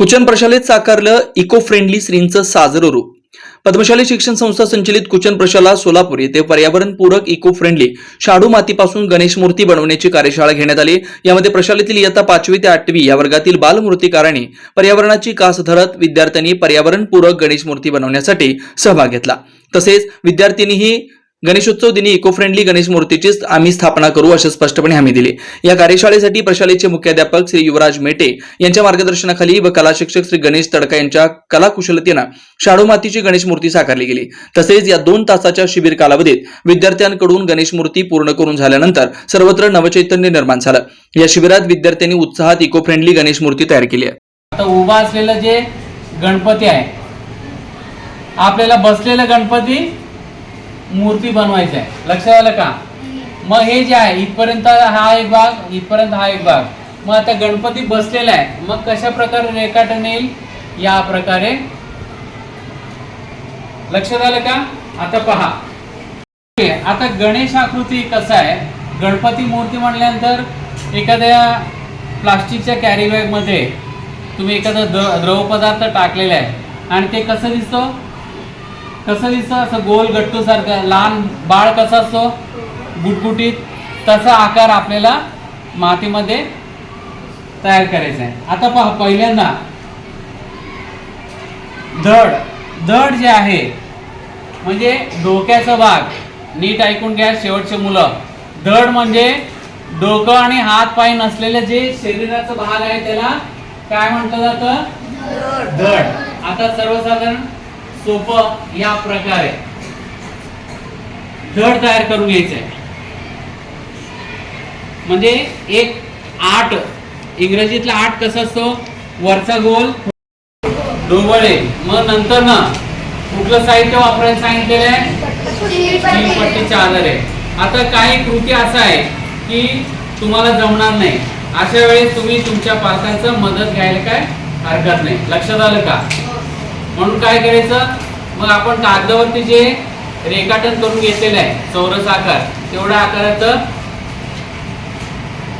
कुचन प्रशालेत साकारलं eco friendly श्रींचं साजरं रूप. पद्मशाली शिक्षण संस्था संचलित कुचन प्रशाला सोलापूर येथे पर्यावरणपूरक इको फ्रेंडली शाडू मातीपासून गणेश मूर्ती बनवण्याची कार्यशाळा घेण्यात आली. यामध्ये प्रशालेतील इयत्ता पाचवी ते आठवी या वर्गातील बालमूर्तीकारांनी पर्यावरणाची कास धरत विद्यार्थ्यांनी पर्यावरणपूरक गणेश मूर्ती बनवण्यासाठी सहभाग घेतला. तसेच विद्यार्थ्यांनीही गणेशोत्सव दिनी इको फ्रेंडली गणेश मूर्तीची आम्ही स्थापना करू असे स्पष्टपणे हमी दिली. या कार्यशाळेसाठी प्रशालेचे मुख्याध्यापक श्री युवराज मेटे यांच्या मार्गदर्शनाखाली व कला शिक्षक श्री गणेश तडका यांच्या कलाकुशलतेनं शाडू मातीची गणेश मूर्ती साकारली गेली. तसेच या दोन तासाच्या शिबिर कालावधीत विद्यार्थ्यांकडून गणेश मूर्ती पूर्ण करून झाल्यानंतर सर्वत्र नवचैतन्य निर्माण झालं. या शिबिरात विद्यार्थ्यांनी उत्साहात इको फ्रेंडली गणेश मूर्ती तयार केली आहे. आता उभा असलेलं जे गणपती आहे आपल्याला बसलेलं गणपती मूर्ती बनवायचं आहे. लक्षात आलं का? मग हे जे आहे इथपर्यंत हा एक भाग इथपर्यंत हा एक भाग. मग आता गणपती बसलेला आहे. मग कशा प्रकारे रेखाटन येईल या प्रकारे. लक्षात आलं का? आता पहा. आता गणेश आकृती कसं आहे? गणपती मूर्ती म्हटल्यानंतर एखाद्या प्लास्टिकच्या कॅरी बॅगमध्ये तुम्ही एखादा द्रव पदार्थ टाकलेला आहे. आणि ते कसं दिसतं? कसं दिसतं असं गोल गट्टूसारखं लहान बाळ कसं असतो? गुटगुटीत तसा आकार आपल्याला मातीमध्ये तयार करायचा आहे. आता पहा पहिल्यांदा. धड. धड जे आहे म्हणजे डोक्याचा भाग. नीट ऐकून घ्या शेवटचे मुलं. धड म्हणजे डोकं आणि हात पाय नसलेले जे शरीराचा भाग आहे त्याला काय म्हटलं जातं? धड. आता सर्वसाधारण सोपं या प्रकारे. धड तयार करून घ्यायचं आहे म्हणजे एक आठ इंग्रजीतला आठ कसा असतो? वरचा गोल डोबळे. मग नंतर ना कुठलं साहित्य वापरायला सांगितलेलं आहे? तीन पट्टीच्या आधारे आता काही कृती असं आहे की तुम्हाला जमणार नाही. अशा वेळेस तुम्ही तुमच्या पालकांचं मदत घ्यायला काय हरकत नाही. लक्षात आलं का? म्हणून काय करायचं? मग आपण कागदावरती जे रेखाटन करून घेतलेलं आहे चौरस आकार तेवढ्या आकाराचं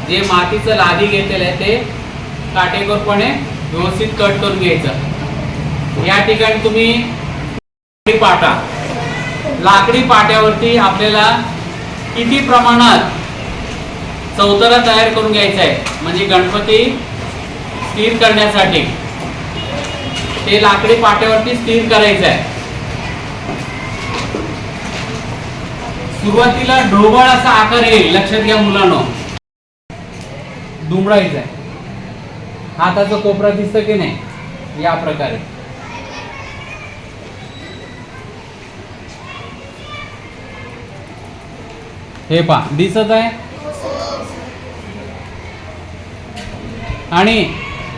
जे मातीचं लादी घेतलेलं आहे ते काटेकोरपणे व्यवस्थित कट करून घ्यायचं. या ठिकाणी तुम्ही लाकडी पाटा लाकडी पाट्यावरती आपल्याला किती प्रमाणात चौतारा तयार करून घ्यायचा आहे? म्हणजे गणपती स्थिर करण्यासाठी. ते लाकडी पाट्यावरती स्थिर करायचं आहे. सुरुवातीला ढोबळ असा आकार येईल लक्षात घ्या मुलांनो. दुमडायचं आहे हाताचा कोपरा दिसत की नाही? या प्रकारे. हे पा दिसत आहे? आणि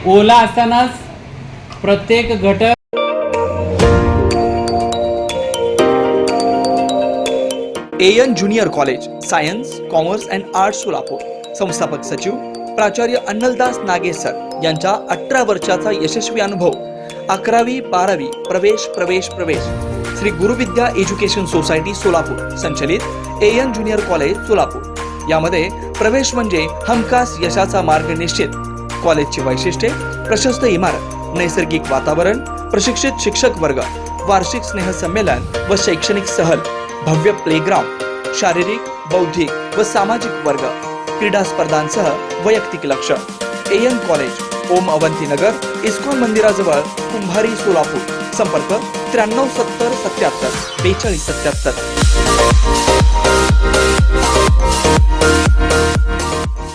ओला असतानाच प्रत्येक घटक AN junior college science commerce and arts Solapur संस्थापक सचिव प्राचार्य अन्नलदास नागेसर यांचा अठरा वर्षाचा यशस्वी अनुभव. अकरावी बारावी प्रवेश प्रवेश प्रवेश. Shri Guruvidya education society Solapur. संचलित एएन ज्युनियर कॉलेज सोलापूर. यामध्ये प्रवेश म्हणजे हमखास यशाचा मार्ग निश्चित. कॉलेजची वैशिष्ट्ये प्रशस्त इमारत. नैसर्गिक वातावरण प्रशिक्षित शिक्षक वर्ग वार्षिक स्नेहसंमेलन व शैक्षणिक सहल भव्य प्लेग्राउंड शारीरिक बौद्धिक व सामाजिक वर्ग क्रीडा स्पर्धांसह वैयक्तिक लक्ष. AN college Om Avantinagar ISKCON मंदिराजवळ कुंभारी सोलापूर. संपर्क त्र्याण्णव सत्तर सत्याहत्तर बेचाळीस सत्याहत्तर.